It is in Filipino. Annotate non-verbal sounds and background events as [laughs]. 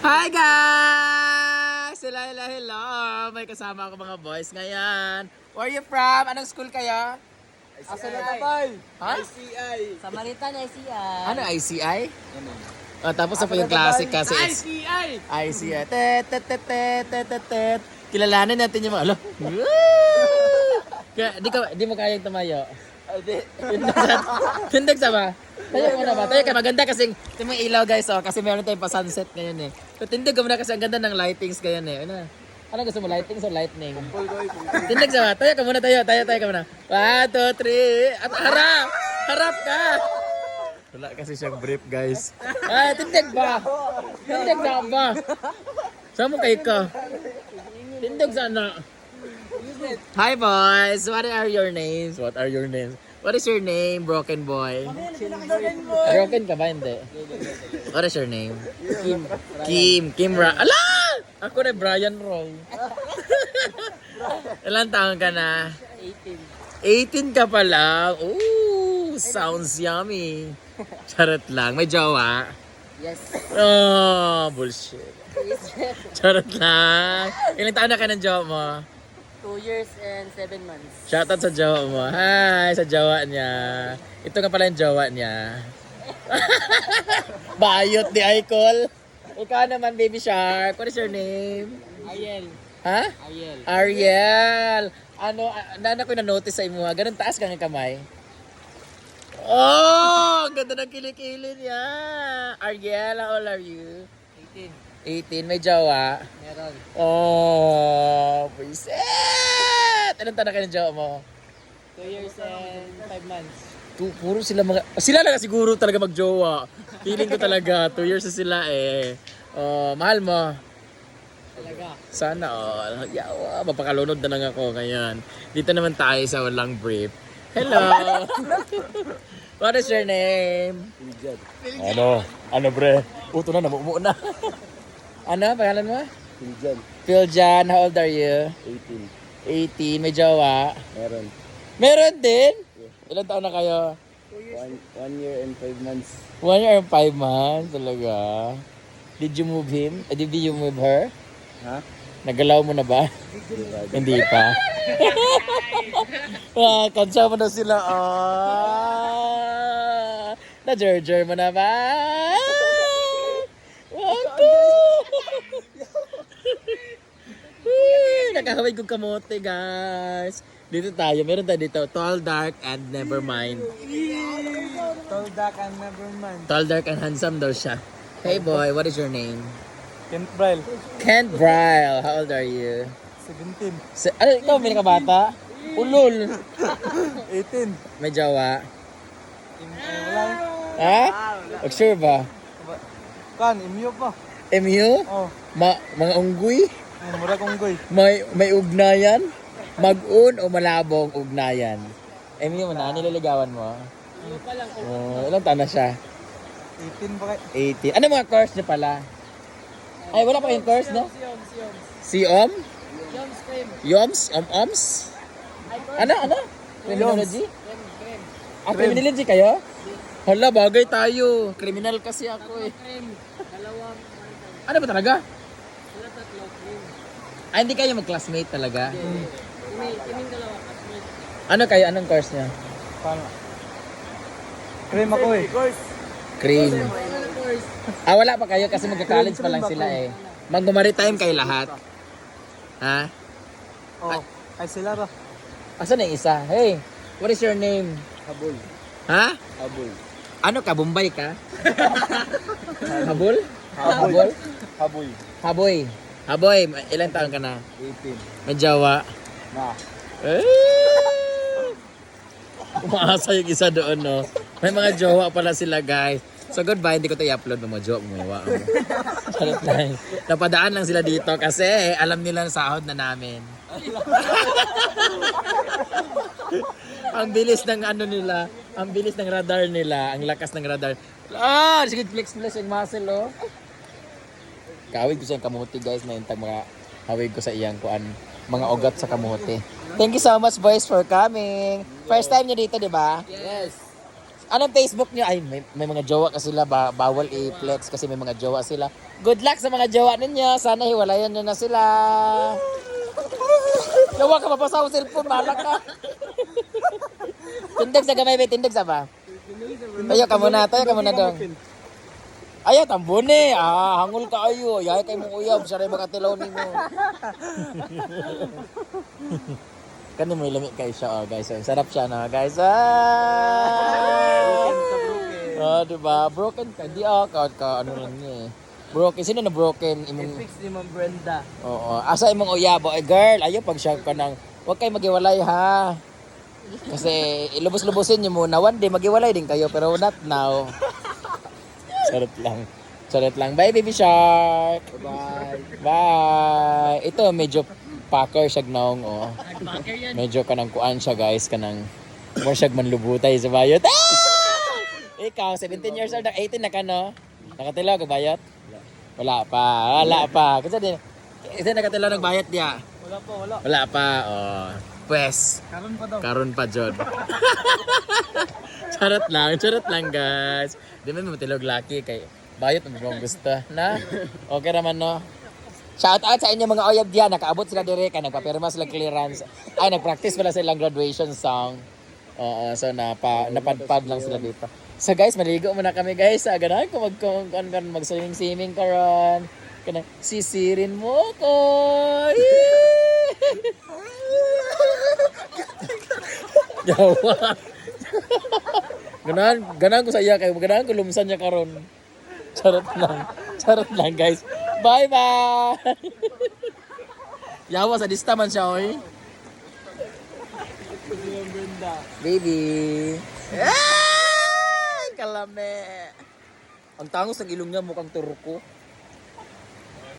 Hi guys! Hello, hello, hello! May kasama ako mga boys ngayon. Where are you from? Anong school kayo? Asa na tatay? Ha? ICI. Samaritan ICI. Ano, ICI? Oh, tapos na po yung classic kasi it's ICI. ICI. Tet, tet, tet, tet, tet, tet, tet. Kilalanin natin yung mga, alo. [laughs] Kaya, di, ka, di mo kayang tumayo. Tindag sa ba? Tayo mo na ba? Tayo ka maganda kasi ito yung ilaw guys oh, kasi meron tayong pa sunset ngayon eh. So tindig ka muna kasi ang ganda ng lightings ngayon eh. Ano? Ano gusto mo? Lightings or lightning? Tindig sa ba? Tayo ka muna tayo, tayo tayo ka muna. One, two, three. At harap! Harap ka! Wala kasi siyang brief guys. Ay, tindig ba? Tindig na ba? Saan mo kayo ka? Tindig sana. Hi boys! What are your names? What are your names? What is your name, broken boy? Broken ka ba? Hindi. What is your name? Kim. Kim. Kim Ra... Ala! Ako na Brian Roy. [laughs] Ilan taon ka na? 18 ka pa lang. Ooh, sounds yummy. Charot lang. May jowa? Yes. Oh, bullshit. Charot lang. Ilang taon na ka ng jowa mo? Two years and seven months. Shoutout sa jowa mo. Hi, sa jowa niya. Ito nga pala yung jowa niya. [laughs] Bayot ni Icol. Ikaw naman, Baby Shark. What is your name? Ayel. Ha? Ayel. Ariel. Ano, ah, nana ko na-notice sa imo. Ganun taas ka ng kamay. Oh, ang ganda ng kilikili niya. Ariel, how old are you? 18. 18. May jowa. Meron. Oh, buisit! Anong tanong ka ng jowa mo? Two years and five months. Tu- puro sila mga... Sila lang siguro talaga magjowa. Feeling ko talaga, two years na sila eh. Oh, mahal mo. Talaga. Sana all. Yawa, mapakalunod na lang ako ngayon. Dito naman tayo sa walang brief. Hello! [laughs] What is your name? Ano? Ano bre? Uto na, namumu na. ano? Pangalan mo? Piljan. Philjan, how old are you? 18. 18, may jowa. Meron. Meron din? Ilan taon na kayo? One, one year and five months. One year and five months talaga. Did you move him? Eh, did you move her? Ha? Nagalaw mo na ba? Hindi pa. [laughs] ah, kansa mo na sila. Ah, na-jerjer mo na ba? Nakahawig kong kamote, guys. Dito tayo. Meron tayo dito. Tall, dark, and never mind. Told that and never mind. Tall, dark, and handsome daw siya. Hey boy, what is your name? Kent Braille. Kent Bryle. How old are you? 17. Se- ano, ikaw, may kabata? Ulol. 18. May jowa. Ay, wala. Ha? Oh, sure ba? Kan, imyo pa. MU? Oh. Ma mga unggoy? Mura kong goy. May, may ugnayan? Mag-un o malabong ugnayan? MU mo na, nililigawan mo? Ano pa lang Oh, ilang taon na siya? 18 pa kay. 18. Ano mga course niya pala? Ay, wala pa yung course, no? si Om? Yoms cream. Yoms? Om-Oms? Ay, Ano, ano? Criminology? Ah, criminology kayo? Hala, bagay tayo. Criminal kasi ako eh. Dalawang. Ano ba talaga? Wala tatlo. Cream. Ah, hindi kayo mag-classmate talaga? Kimi, kiming dalawa. Kasmate. Ano kayo? Anong course niya? Paano? Cream ako eh. Cream. Course? Ah, wala pa kayo kasi magka-college pa lang sila eh. Mag-maritime kayo lahat. Ha? Oh. Ay, sila ra. Asan na yung isa? Hey, what is your name? Habol. Ha? Habol. Ano ka? Bombay ka? [laughs] Habol? Habol. Haboy. Haboy. Haboy, ilang taon ka na? 18. May jowa? Na. Eh! Umaasa yung isa doon, no? May mga jowa pala sila, guys. So, goodbye. Hindi ko ito i-upload ng mga. Gumawa mo. Charot lang. Napadaan lang sila dito kasi alam nila ang sahod na namin. [laughs] ang bilis ng ano nila, ang bilis ng radar nila, ang lakas ng radar. Ah, sige, flex flex yung muscle, oh. Kawig ko sa yung kamuti, guys, na yung tag mga hawig ko sa iyang kuan, mga ugat sa kamuti. Thank you so much, boys, for coming. First time niyo dito, di ba? Yes. Anong Facebook niyo? Ay, may, may mga jowa kasi sila, ba, bawal i-flex kasi may mga jowa sila. Good luck sa mga jowa ninyo. Sana hiwalayan nyo na sila. Jowa ka mapasaw cellphone, malak ka. tindig sa gamay, be. tindig sa ba? Tayo ka muna, tayo ka muna dong. Ayaw, tambon eh. Ah, hangul ka ayo. Yaya kay mong uyab. Siya rin makatilaw ni mo. [laughs] Kani mo ilamig kay siya, oh, guys. Ang sarap siya, na, guys. Ah! Oh, diba? Broken ka. Di ah, ka, ka, ano lang niya eh. Broken. Sino na broken? Imong, Fix ni Ma'am Brenda. oo. Asa imong uyabo? Eh, girl, ayaw pag siya ka ng, huwag kayo magiwalay ha. Kasi ilubos-lubosin niyo muna. One day, magiwalay din kayo, pero not now. Charot lang. Charot lang. Bye, baby shark. Bye. Bye. Ito, medyo packer siya naong, oh. Yan. Medyo kanang kuan siya guys, kanang more siya manlubutay sa bayot. Ah! Ikaw, 17 years old, 18 na ka no? Nakatilaw ka bayot? Wala pa, wala pa. Kasi din, isa nakatilaw ng bayot diya. Wala pa, wala. Wala pa, oh. Pwes, Karon pa daw. karon pa Jod. [laughs] charot lang, charot lang guys. Di ba matilog laki kay bayot ang mga gusto, na? Okay naman no? Shout out sa inyo mga oyab diyan, nakaabot sila dire kay nagpapirma sila clearance. Ay nagpractice pala silang graduation song. Oo, so napa napadpad lang sila dito. So guys, maligo muna kami guys. Sa ganahan ko mag kan kan mag swimming karon. Kana sisirin mo ko. Yawa. [laughs] ganahan, ganahan ko sa iya kay ganahan ko lumsan niya karon. Charot lang. Charot lang guys. Bye bye. Yawa sa dista man siya oy. Baby. Ay, kalame. Ang tangos ng ilong niya mukhang turko.